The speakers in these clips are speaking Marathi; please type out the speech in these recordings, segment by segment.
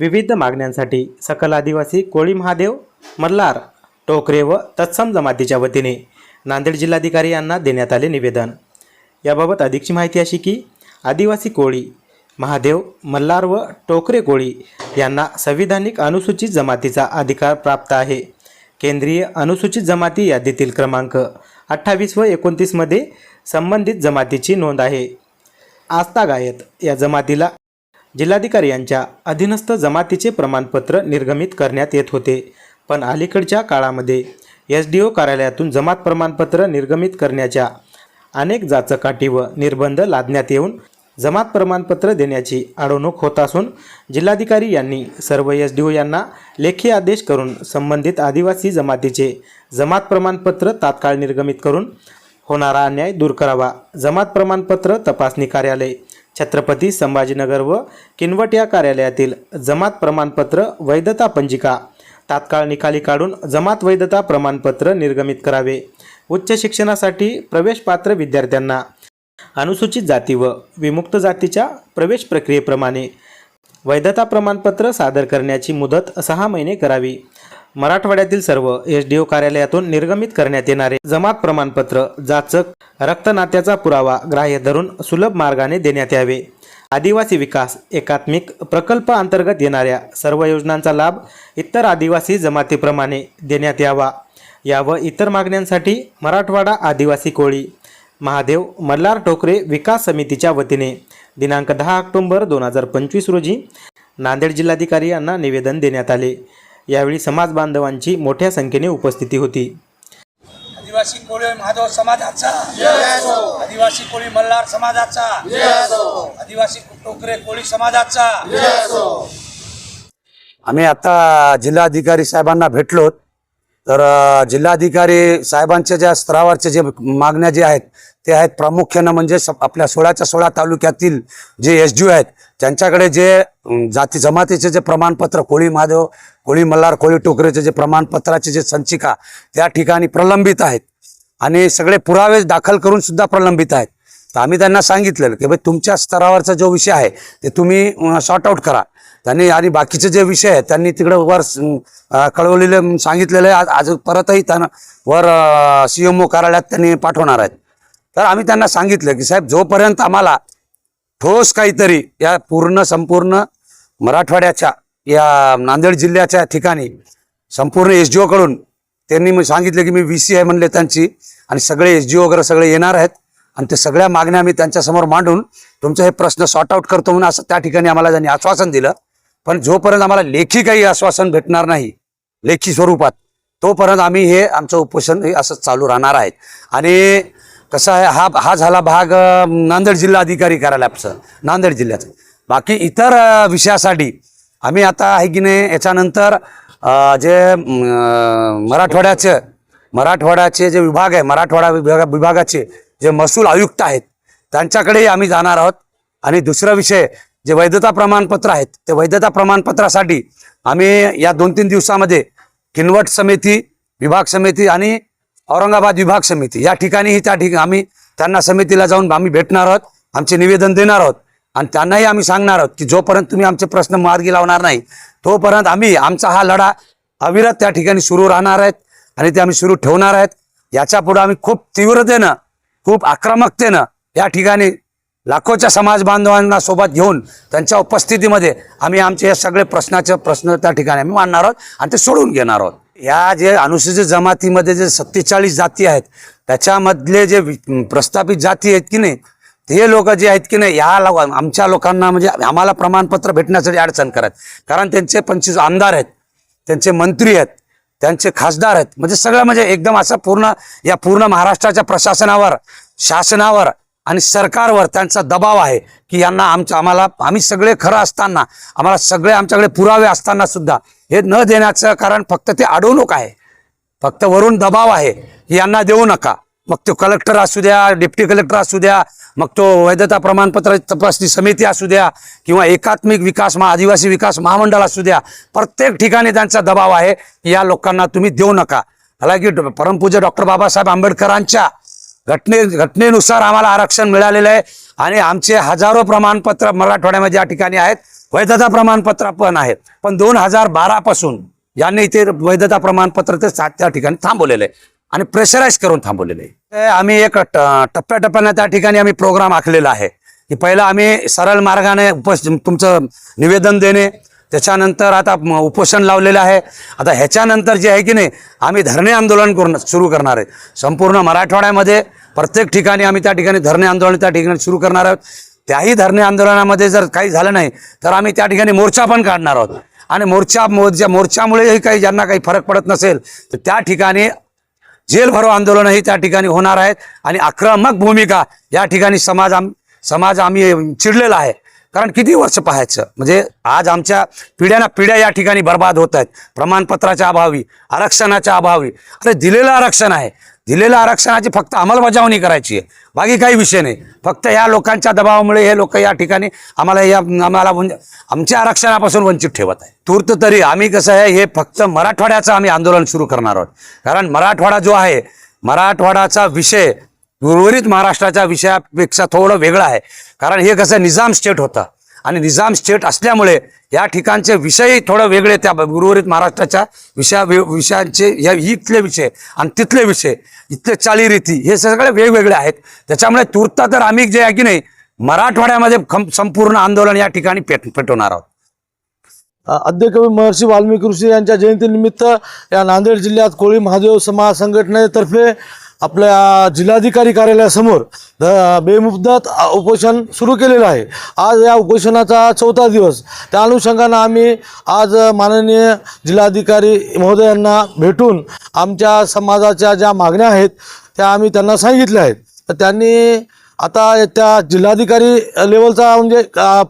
विविध मागण्यांसाठी सकल आदिवासी कोळी महादेव मल्हार टोकरे व तत्सम जमातीच्या वतीने नांदेड जिल्हाधिकारी यांना देण्यात आले निवेदन. याबाबत अधिकची माहिती अशी की आदिवासी कोळी महादेव मल्हार व टोकरे कोळी यांना संविधानिक अनुसूचित जमातीचा अधिकार प्राप्त आहे. केंद्रीय अनुसूचित जमाती यादीतील क्रमांक अठ्ठावीस व एकोणतीसमध्ये संबंधित जमातीची नोंद आहे. आस्तागायत या जमातीला जिल्हाधिकारी यांच्या अधीनस्थ जमातीचे प्रमाणपत्र निर्गमित करण्यात येत होते. पण अलीकडच्या काळामध्ये एस डी ओ कार्यालयातून जमात प्रमाणपत्र निर्गमित करण्याच्या अनेक जाचकाठी व निर्बंध लादण्यात येऊन जमात प्रमाणपत्र देण्याची अडवणूक होत असून जिल्हाधिकारी यांनी सर्व एस डी ओ यांना लेखी आदेश करून संबंधित आदिवासी जमातीचे जमात प्रमाणपत्र तात्काळ निर्गमित करून होणारा अन्याय दूर करावा. जमात प्रमाणपत्र तपासणी कार्यालय छत्रपती संभाजीनगर व किनवट या कार्यालयातील जमात प्रमाणपत्र वैधता पंजिका. तात्काळ निकाली काढून जमात वैधता प्रमाणपत्र निर्गमित करावे. उच्च शिक्षणासाठी प्रवेशपात्र विद्यार्थ्यांना अनुसूचित जाती व विमुक्त जातीच्या प्रवेश प्रक्रियेप्रमाणे वैधता प्रमाणपत्र सादर करण्याची मुदत सहा महिने करावी. मराठवाड्यातील सर्व एस डी ओ कार्यालयातून निर्गमित करण्यात येणारे जमात प्रमाणपत्र जाचक रक्तनात्याचा पुरावा ग्राह्य धरून सुलभ मार्गाने देण्यात यावे. आदिवासी विकास एकात्मिक प्रकल्प अंतर्गत येणाऱ्या सर्व योजनांचा लाभ इतर आदिवासी जमातीप्रमाणे देण्यात यावा. या व इतर मागण्यांसाठी मराठवाडा आदिवासी कोळी महादेव मल्हार टोकरे विकास समितीच्या वतीने दिनांक दहा ऑक्टोंबर दोन हजार पंचवीस रोजी नांदेड जिल्हाधिकारी यांना निवेदन देण्यात आले. यावेळी समाज बांधवांची मोठ्या संख्येने उपस्थिती होती. आदिवासी कोळी महादेव समाजाचा. आदिवासी कोळी मल्हार समाजाचा. आदिवासी टोकरे कोळी समाजाचा. आम्ही आता जिल्हाधिकारी साहेबांना भेटलो तर जिल्हाधिकारी साहेबांच्या ज्या स्तरावरच्या जे मागण्या जे आहेत ते आहेत प्रामुख्यानं म्हणजे स- आपल्या सोळाच्या सोळा तालुक्यातील जे एस डी आहेत त्यांच्याकडे जे जाती जमातीचे जे प्रमाणपत्र कोळी महादेव कोळी मल्हार कोळी टोकरेचे जे प्रमाणपत्राचे जे संचिका त्या ठिकाणी प्रलंबित आहेत. आणि सगळे पुरावे दाखल करून सुद्धा प्रलंबित आहेत. तर आम्ही त्यांना सांगितलेलं की भाई तुमच्या स्तरावरचा जो विषय आहे ते तुम्ही सॉर्ट आऊट करा. त्यांनी आणि बाकीचे जे विषय आहेत त्यांनी तिकडं वर कळवलेले सांगितलेले सांगितलेलं आहे. आज आज परतही त्यांना वर सी एम ओ कार्यालयात त्यांनी पाठवणार आहेत. तर आम्ही त्यांना सांगितलं की साहेब जोपर्यंत आम्हाला ठोस काहीतरी या पूर्ण संपूर्ण मराठवाड्याच्या या नांदेड जिल्ह्याच्या ठिकाणी संपूर्ण एस डी ओकडून त्यांनी मी सांगितलं की मी व्ही सी आहे म्हणले त्यांची आणि सगळे एस डी ओ वगैरे सगळे येणार आहेत. आणि ते सगळ्या मागण्या मी त्यांच्यासमोर मांडून तुमचं हे प्रश्न सॉर्ट आउट करतो म्हणून असं त्या ठिकाणी आम्हाला त्यांनी आश्वासन दिलं. पण जोपर्यंत आम्हाला लेखी काही आश्वासन भेटणार नाही लेखी स्वरूपात तोपर्यंत आम्ही हे आमचं उपोषण असंच असं चालू राहणार आहे. आणि कसं आहे हा हा झाला भाग नांदेड जिल्हा अधिकारी कार्यालयाचं नांदेड जिल्ह्याचं. बाकी इतर विषयासाठी आम्ही आता आहे की नाही याच्यानंतर जे मराठवाड्याचे मराठवाड्याचे जे विभाग आहे मराठवाडा विभाग विभागाचे जे महसूल आयुक्त आहेत त्यांच्याकडेही आम्ही जाणार आहोत. आणि दुसरा विषय जे वैधता प्रमाणपत्र आहेत ते वैधता प्रमाणपत्रासाठी आम्ही या दोन तीन दिवसामध्ये किनवट समिती विभाग समिती आणि औरंगाबाद विभाग समिती या ठिकाणीही त्या ठिकाणी आम्ही त्यांना समितीला जाऊन आम्ही भेटणार आहोत आमचे निवेदन देणार आहोत. आणि त्यांनाही आम्ही सांगणार आहोत की जोपर्यंत तुम्ही आमचे प्रश्न मार्गी लावणार नाही तोपर्यंत आम्ही आमचा हा लढा अविरत त्या ठिकाणी सुरू राहणार आहेत आणि ते आम्ही सुरू ठेवणार आहेत. याच्यापुढे आम्ही खूप तीव्रतेनं खूप आक्रमकतेनं या ठिकाणी लाखोच्या समाज बांधवांना सोबत घेऊन त्यांच्या उपस्थितीमध्ये आम्ही आमचे हे सगळे प्रश्नाचे प्रश्न त्या ठिकाणी आम्ही मांडणार आहोत आणि ते सोडून घेणार आहोत. या जे अनुसूचित जमातीमध्ये जे सत्तेचाळीस जाती आहेत त्याच्यामधले जे प्रस्थापित जाती आहेत की नाही ते लोक जे आहेत की नाही या लोक आमच्या लोकांना म्हणजे आम्हाला प्रमाणपत्र भेटण्यासाठी अडचण करत. कारण त्यांचे पंचवीस आमदार आहेत त्यांचे मंत्री आहेत त्यांचे खासदार आहेत म्हणजे सगळं म्हणजे एकदम असं पूर्ण या पूर्ण महाराष्ट्राच्या प्रशासनावर शासनावर आणि सरकारवर त्यांचा दबाव आहे की यांना आमच्या आम्हाला आम्ही सगळे खरं असताना आम्हाला सगळे आमच्याकडे पुरावे असताना सुद्धा हे न देण्याचं कारण फक्त ते अडवणूक आहे. फक्त वरून दबाव आहे की यांना देऊ नका. मग तो कलेक्टर असू द्या डिप्टी कलेक्टर असू द्या मग तो वैधता प्रमाणपत्र तपासणी समिती असू द्या किंवा एकात्मिक विकास महा आदिवासी विकास महामंडळ असू द्या प्रत्येक ठिकाणी त्यांचा दबाव आहे की या लोकांना तुम्ही देऊ नका. हालांकी परमपूज्य डॉक्टर बाबासाहेब आंबेडकरांच्या घटने घटनेनुसार आम्हाला आरक्षण मिळालेलं आहे. आणि आमचे हजारो प्रमाणपत्र मराठवाड्यामध्ये या ठिकाणी आहेत. वैधता प्रमाणपत्र पण आहेत. पण दोन हजार बारापासून यांनी इथे वैधता प्रमाणपत्र ते त्या ठिकाणी थांबवलेलं आहे. आणि प्रेशराईज करून थांबवलेलं आहे. आम्ही एक ट- टप्प्याटप्प्याने त्या ठिकाणी आम्ही प्रोग्राम आखलेला आहे. की पहिलं आम्ही सरळ मार्गाने उपस तुमचं निवेदन देणे त्याच्यानंतर आता उपोषण लावलेलं आहे. आता ह्याच्यानंतर जे आहे की नाही आम्ही धरणे आंदोलन करून सुरू करणार आहे. संपूर्ण मराठवाड्यामध्ये प्रत्येक ठिकाणी आम्ही त्या ठिकाणी धरणे आंदोलन त्या ठिकाणी सुरू करणार आहोत. त्याही धरणे आंदोलनामध्ये जर काही झालं नाही तर आम्ही त्या ठिकाणी मोर्चा पण काढणार आहोत. आणि मोर्चा मोर्चा मोर्चामुळेही काही ज्यांना काही फरक पडत नसेल तर त्या ठिकाणी जेल भरो आंदोलनही त्या ठिकाणी होणार आहेत आणि आक्रमक भूमिका या ठिकाणी समाज आम समाज आम्ही चिडलेला आहे. कारण किती वर्ष पाहायचं? म्हणजे आज आमच्या पिढ्याना पिढ्या या ठिकाणी बर्बाद होत आहेत. प्रमाणपत्राच्या अभावी आरक्षणाच्या अभावी. अरे दिलेलं आरक्षण आहे. दिलेल्या आरक्षणाची फक्त अंमलबजावणी करायची आहे. बाकी काही विषय नाही. फक्त या लोकांच्या दबावामुळे हे लोक या ठिकाणी आम्हाला या आम्हाला म्हणजे आमच्या आरक्षणापासून वंचित ठेवत आहे तूर्त तरी आम्ही कसं आहे हे फक्त मराठवाड्याचं आम्ही आंदोलन सुरू करणार आहोत. कारण मराठवाडा जो आहे मराठवाडाचा विषय उर्वरित महाराष्ट्राच्या विषयापेक्षा थोडं वेगळं आहे. कारण हे कसं निजाम स्टेट होतं. आणि निजाम स्टेट असल्यामुळे या ठिकाणचे विषय थोडं वेगळे त्या उर्वरित महाराष्ट्राच्या विषया विषयांचे या इथले विषय आणि तिथले विषय इथले चालीरीती हे सगळे वेगवेगळे आहेत. त्याच्यामुळे तुर्ता तर आम्ही जे आहे की नाही मराठवाड्यामध्ये संपूर्ण आंदोलन या ठिकाणी पेट पेटवणार आहोत. अध्यकवी महर्षी वाल्मिकी ऋषी यांच्या जयंतीनिमित्त या नांदेड जिल्ह्यात कोळी महादेव समाज संघटनेतर्फे आपल्या जिल्हाधिकारी कार्यालयासमोर ध- बेमुदत उपोषण सुरू केलेलं आहे. आज या उपोषणाचा चौथा दिवस. त्या अनुषंगानं आम्ही आज माननीय जिल्हाधिकारी महोदयांना भेटून आमच्या समाजाच्या ज्या मागण्या आहेत त्या आम्ही त्यांना सांगितल्या आहेत. तर त्यांनी आता त्या जिल्हाधिकारी लेवलचा म्हणजे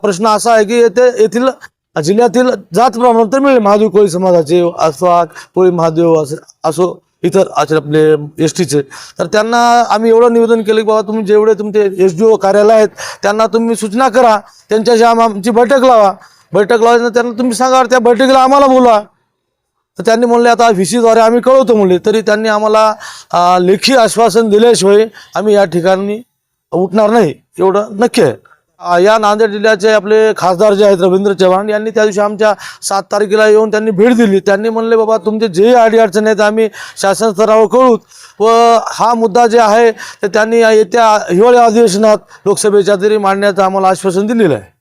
प्रश्न असा आहे की येथे येथील जिल्ह्यातील जात प्रमाणपत्र मिळेल. महादेव कोळी समाजाचे असो कोळी महादेव असो असो इतर असे आपले एस टीचे तर त्यांना आम्ही एवढं निवेदन केलं की बाबा तुम्ही जेवढे तुमचे एस डी ओ कार्यालय आहेत त्यांना तुम्ही सूचना करा. त्यांच्याशी आम- आमची बैठक लावा. बैठक लावायचं त्यांना तुम्ही सांगा त्या बैठकीला आम्हाला बोलवा. तर त्यांनी म्हणले आता व्ही सीद्वारे आम्ही कळवतो म्हणले तरी त्यांनी आम्हाला लेखी आश्वासन दिल्याशिवाय आम्ही या ठिकाणी उठणार नाही. एवढं नक्की आहे. या नांदेड जिल्ह्याचे आपले खासदार जे आहेत रवींद्र चव्हाण यांनी त्या दिवशी आमच्या सात तारखेला येऊन त्यांनी भेट दिली. त्यांनी म्हणले बाबा तुमचे जे अडी अडचणी आहेत आम्ही शासन स्तरावर कळूत. व हा मुद्दा जे आहे ते त्यांनी येत्या हिवाळी अधिवेशनात लोकसभेच्या तरी मांडण्याचं आम्हाला आश्वासन दिलेलं आहे.